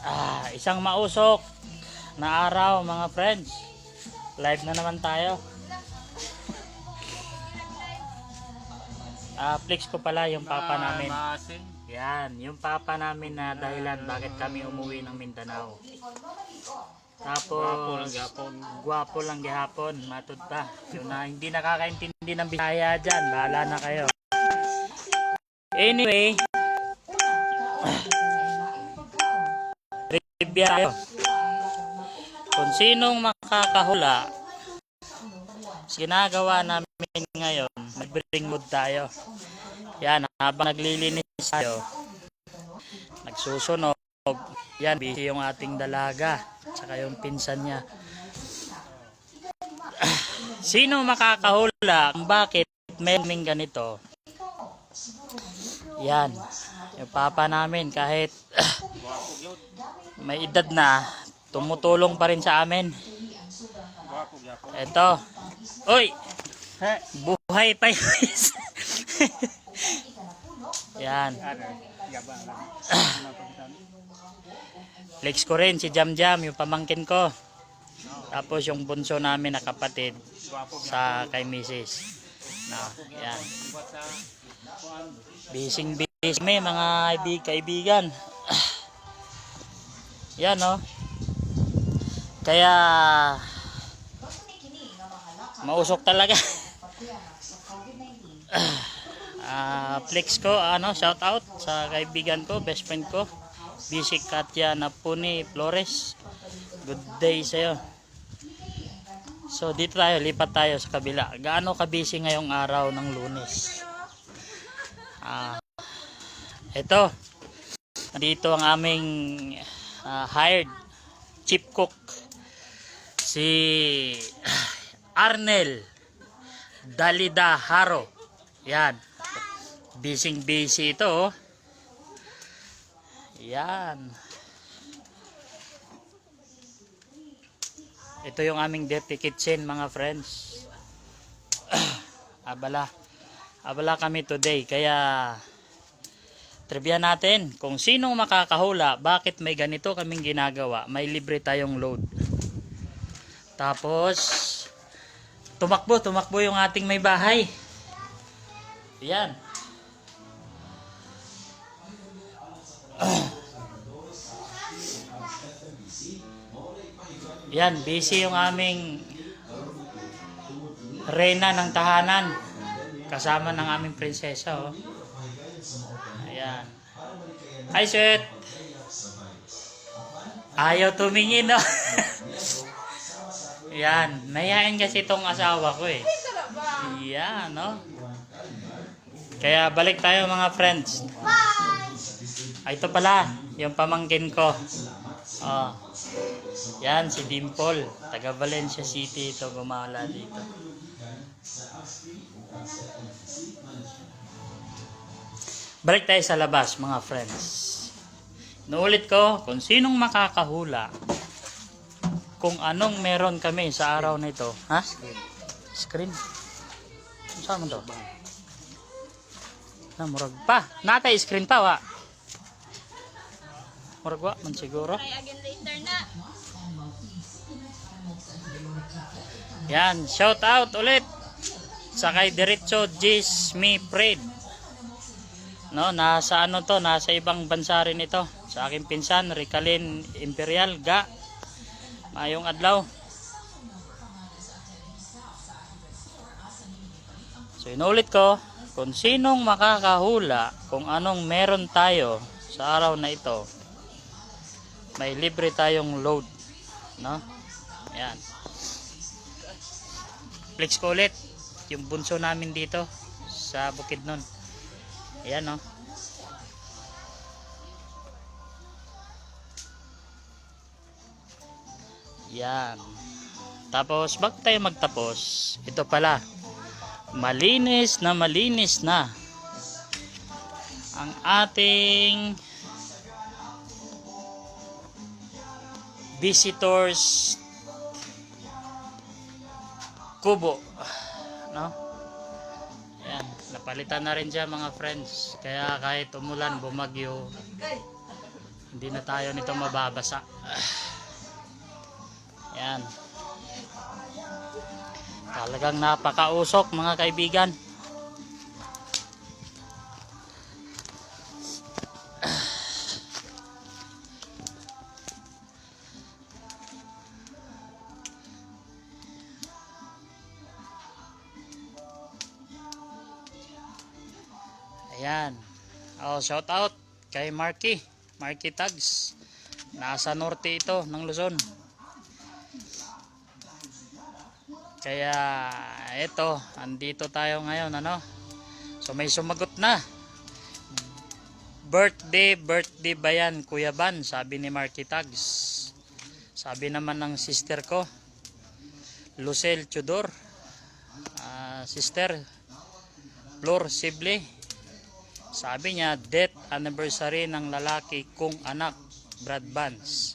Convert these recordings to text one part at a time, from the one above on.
Ah, isang mausok na araw mga friends. Live na naman tayo. Ah, flex ko pala yung papa namin. Yan, yung papa namin na dahilan bakit kami umuwi ng Mindanao. Tapos, Gwapo lang gapon. Gwapo lang gihapon, matud pa. Yung na hindi nakakaintindi ng Bisaya dyan, bahala na kayo. Anyway, tayo. Kung sinong makakahula, ginagawa namin ngayon, mag-bring mood tayo. Yan, habang naglilinis tayo, nagsusunog, yan, busy yung ating dalaga, tsaka yung pinsan niya. Sino makakahula kung bakit may ganito? Yan, yung papa namin kahit may edad na, tumutulong pa rin sa amin. Eto. Uy! Buhay pa yun. Yan. Flex ko rin si Jam Jam, yung pamangkin ko. Tapos yung bunso namin na kapatid sa kay Mrs. Na, yan. Bising busy may mga ibig, kaibigan. Yan no. Kaya mausok talaga. Ah, flex ko, ano, shout out sa kaibigan ko, best friend ko. Busy Katya Napuni Flores. Good day sa'yo. So dito tayo, lipat tayo sa kabila. Gaano ka busy ngayong araw ng lunes? Ah, ito. Dito ang aming ah, hired chief cook. Si Arnel Dalida Haro. Yan. Busy busy ito oh. Yan. Ito yung aming dirty kitchen mga friends. Abala. Abala kami today kaya trivia natin kung sinong makakahula bakit may ganito kaming ginagawa. May libre tayong load. Tapos tumakbo, tumakbo yung ating may bahay. Yan. Yan, busy yung aming reyna ng tahanan. Kasama ng aming prinsesa, oh. Hi, sweet. Ayaw tumingin, no? Yan. Mayayain kasi itong asawa ko, eh. Yan, no? Kaya balik tayo, mga friends. Ay, ito pala, yung pamangkin ko. Oh. Yan, si Dimple. Taga Valencia City ito, gumala dito. Balik tayo sa labas, mga friends. Nuulit ko, kung sinong makakahula, kung anong meron kami sa araw na ito. Ha? Screen. Saan mo to? Na, murag pa. Natay screen pa, wa. Murag wa, man siguro. Try again later na. Yan, shout out ulit sa kay Diretso Jis Me Fred. No, nasa ano to, nasa ibang bansa rin ito. Sa aking pinsan, Ricalin Imperial Ga. Mayong adlaw. So inulit ko, kung sinong makakahula kung anong meron tayo sa araw na ito, may libre tayong load. No? Yan. Flex ko ulit yung bunso namin dito sa bukid Ayan no. Yan. Tapos, bago tayo magtapos, ito pala, malinis na malinis na ang ating visitors kubo no yan napalitan na rin siya mga friends kaya kahit umulan bumagyo Hindi na tayo nito mababasa. Yan. Talagang napakausok mga kaibigan. Ayan. Oh, shout out kay Marky. Marky Tags. Nasa norte ito ng Luzon. Kaya ito, andito tayo ngayon ano. So may sumagot na. Birthday, birthday ba yan, Kuya Ban? Sabi ni Marky Tags. Sabi naman ng sister ko, Lucel Tudor. Ah, sister, Flor Sible. Sabi niya, death anniversary ng lalaki kong anak, Brad Vance.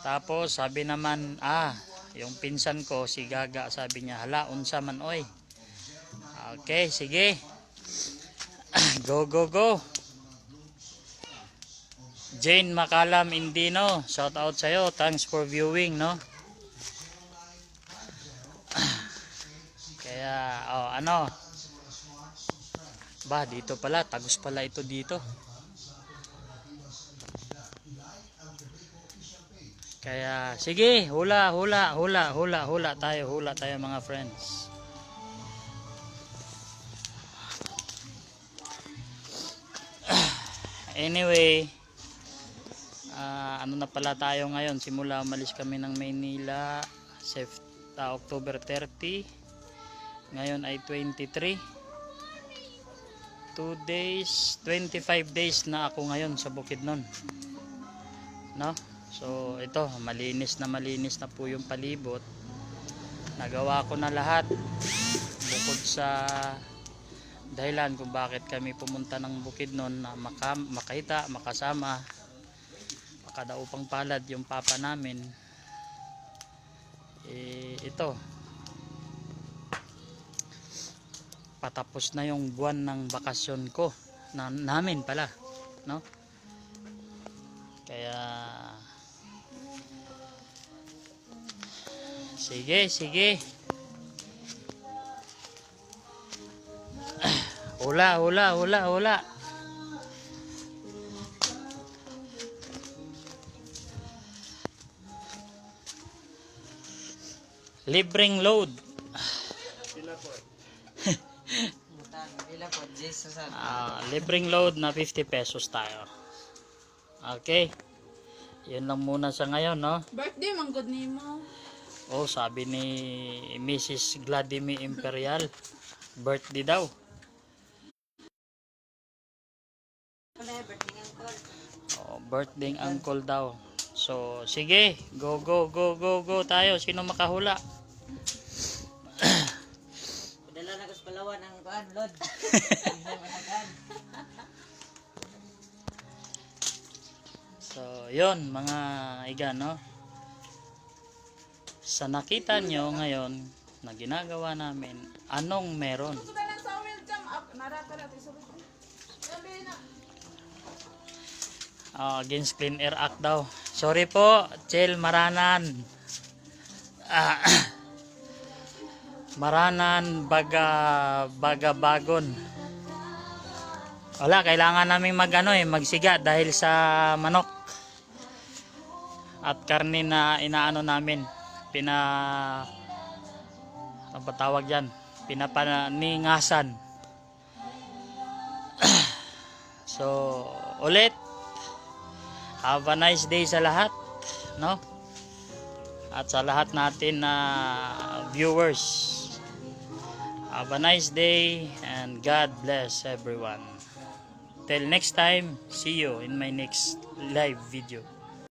Tapos sabi naman, ah, yung pinsan ko, si Gaga, sabi niya, hala, unsa man oy. Okay, sige. go, go, go. Jane Makalam Indino, shout out sa'yo. Thanks for viewing, no? Kaya, oh, ano, ba, dito pala. Tagus pala ito dito. Kaya, sige, hula, hula, hula, hula, hula tayo, hula tayo mga friends. Anyway, ah, ano na pala tayo ngayon? Simula umalis kami ng Maynila, Sef- ah, October 30. Ngayon ay 23. 2 days, 25 days na ako ngayon sa Bukidnon. No? So, ito, malinis na malinis na po yung palibot. Nagawa ko na lahat. Bukod sa dahilan kung bakit kami pumunta ng Bukidnon na maka, makita, makasama, makadaupang palad yung papa namin. Eh, ito, patapos na yung buwan ng bakasyon ko. Na, namin pala no? Kaya sige sige. Hula hula hula hula. Libreng load Ah, libreng load na 50 pesos tayo. Okay. Yun lang muna sa ngayon, no? Birthday, man good nimo. Oh, sabi ni Mrs. Vladimir Imperial, birthday daw. Oh, birthday uncle daw. So, sige, go go go go go tayo. Sino makahula? Palawan ang kuan, Lord. So, yon mga iga, no? Sa nakita nyo ngayon na ginagawa namin, anong meron? Ah, against Clean Air Act daw. Sorry po, Chel Maranan. Ah, Maranan baga baga bagon. Wala, kailangan naming magano eh, magsiga dahil sa manok. At karne na inaano namin, pina ano ba tawag yan? Pinapaningasan. so, ulit, Have a nice day sa lahat, no? At sa lahat natin na viewers. Have a nice day and God bless everyone. Till next time, see you in my next live video.